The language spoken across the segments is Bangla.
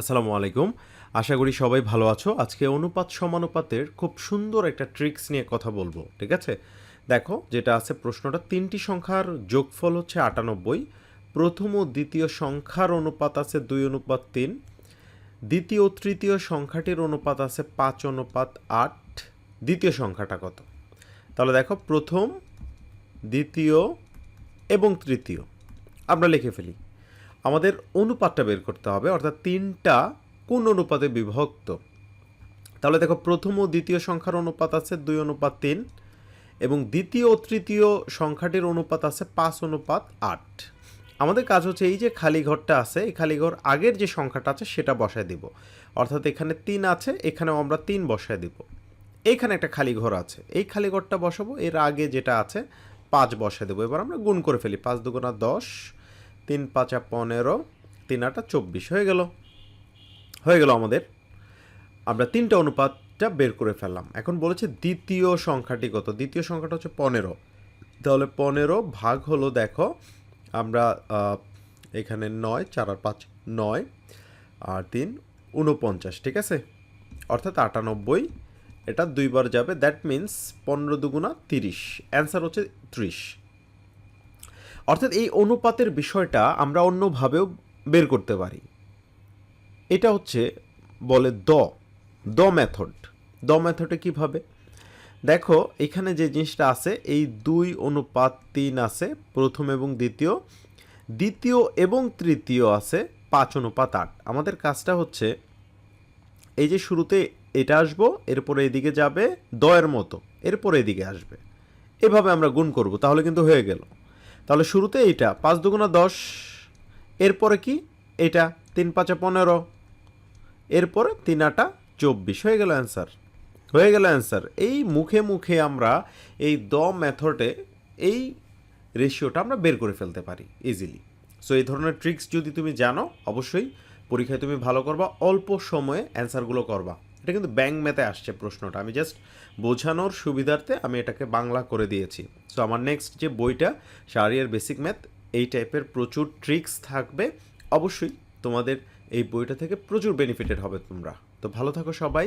আসসালামু আলাইকুম। আশা করি সবাই ভালো আছো। আজকে অনুপাত সমানুপাতের খুব সুন্দর একটা ট্রিক্স নিয়ে কথা বলব, ঠিক আছে? দেখো, যেটা আছে প্রশ্নটা, তিনটি সংখ্যার যোগফল হচ্ছে আটানব্বই, প্রথম ও দ্বিতীয় সংখ্যার অনুপাত আছে দুই অনুপাত তিন, দ্বিতীয় ও তৃতীয় সংখ্যাটির অনুপাত আছে পাঁচ অনুপাত আট, দ্বিতীয় সংখ্যাটা কত? তাহলে দেখো, প্রথম, দ্বিতীয় এবং তৃতীয়। আমরা লিখে ফেলি। আমাদের অনুপাতটা বের করতে হবে, অর্থাৎ তিনটা কোন অনুপাতে বিভক্ত। তাহলে দেখো, প্রথম ও দ্বিতীয় সংখ্যার অনুপাত আছে দুই অনুপাত তিন, এবং দ্বিতীয় ও তৃতীয় সংখ্যাটির অনুপাত আছে পাঁচ অনুপাত আট। আমাদের কাজ হচ্ছে এই যে খালি ঘরটা আছে, এই খালি ঘর আগের যে সংখ্যাটা আছে সেটা বসায় দিব। অর্থাৎ এখানে তিন আছে, এখানেও আমরা তিন বসায় দিব। এইখানে একটা খালি ঘর আছে, এই খালি ঘরটা বসাবো, এর আগে যেটা আছে পাঁচ বসায় দেবো। এবার আমরা গুণ করে ফেলি, পাঁচ দুগুণা দশ তিন পাঁচা পনেরো, তিন আটা চব্বিশ। হয়ে গেল। হয়ে গেল আমাদের। আমরা তিনটা অনুপাতটা বের করে ফেললাম। এখন বলেছে দ্বিতীয় সংখ্যাটি কত? দ্বিতীয় সংখ্যাটা হচ্ছে পনেরো। তাহলে পনেরো ভাগ হলো, দেখো, আমরা এখানে নয়, চার আর পাঁচ, নয়, আর তিন উনপঞ্চাশ ঠিক আছে? অর্থাৎ আটানব্বই, এটা দুইবার যাবে দ্যাট মিন্স পনেরো দুগুণা তিরিশ। অ্যান্সার হচ্ছে ত্রিশ। অর্থাৎ এই অনুপাতের বিষয়টা আমরা অন্যভাবেও বের করতে পারি। এটা হচ্ছে বলে দ দ মেথড দ মেথডে কীভাবে? দেখো, এখানে যে জিনিসটা আছে, এই দুই অনুপাত তিন আছে, প্রথম এবং দ্বিতীয়। দ্বিতীয় এবং তৃতীয় আছে, পাঁচ অনুপাত আট। আমাদের কাজটা হচ্ছে, এই যে শুরুতে এটা আসব, এরপরে এদিকে যাবে দয়ের মতো, এরপরে এদিকে আসবে। এভাবে আমরা গুণ করব, তাহলে কিন্তু হয়ে গেল। তাহলে শুরুতে এইটা, পাঁচ দুগুণা দশ, এরপরে কি? এটা তিন পাঁচা পনেরো, এরপরে তিন আটা চব্বিশ। হয়ে গেল অ্যান্সার। হয়ে গেল অ্যান্সার। এই মুখে মুখে আমরা এই দ মেথডে এই রেশিওটা আমরা বের করে ফেলতে পারি ইজিলি সো এই ধরনের ট্রিক্স যদি তুমি জানো, অবশ্যই পরীক্ষায় তুমি ভালো করবা, অল্প সময়ে অ্যান্সারগুলো করবা। এটা কিন্তু ব্যাং ম্যাথে আসছে প্রশ্নটা। আমি জাস্ট বোঝানোর সুবিধার্থে আমি এটাকে বাংলা করে দিয়েছি। সো আমার নেক্সট যে বইটা শারিয়ার বেসিক ম্যাথ এই টাইপের প্রচুর ট্রিক্স থাকবে। অবশ্যই তোমাদের এই বইটা থেকে প্রচুর বেনিফিটেড হবে তোমরা। তো ভালো থাকো সবাই।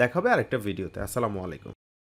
দেখাবে আরেকটা ভিডিওতে আসসালামু আলাইকুম।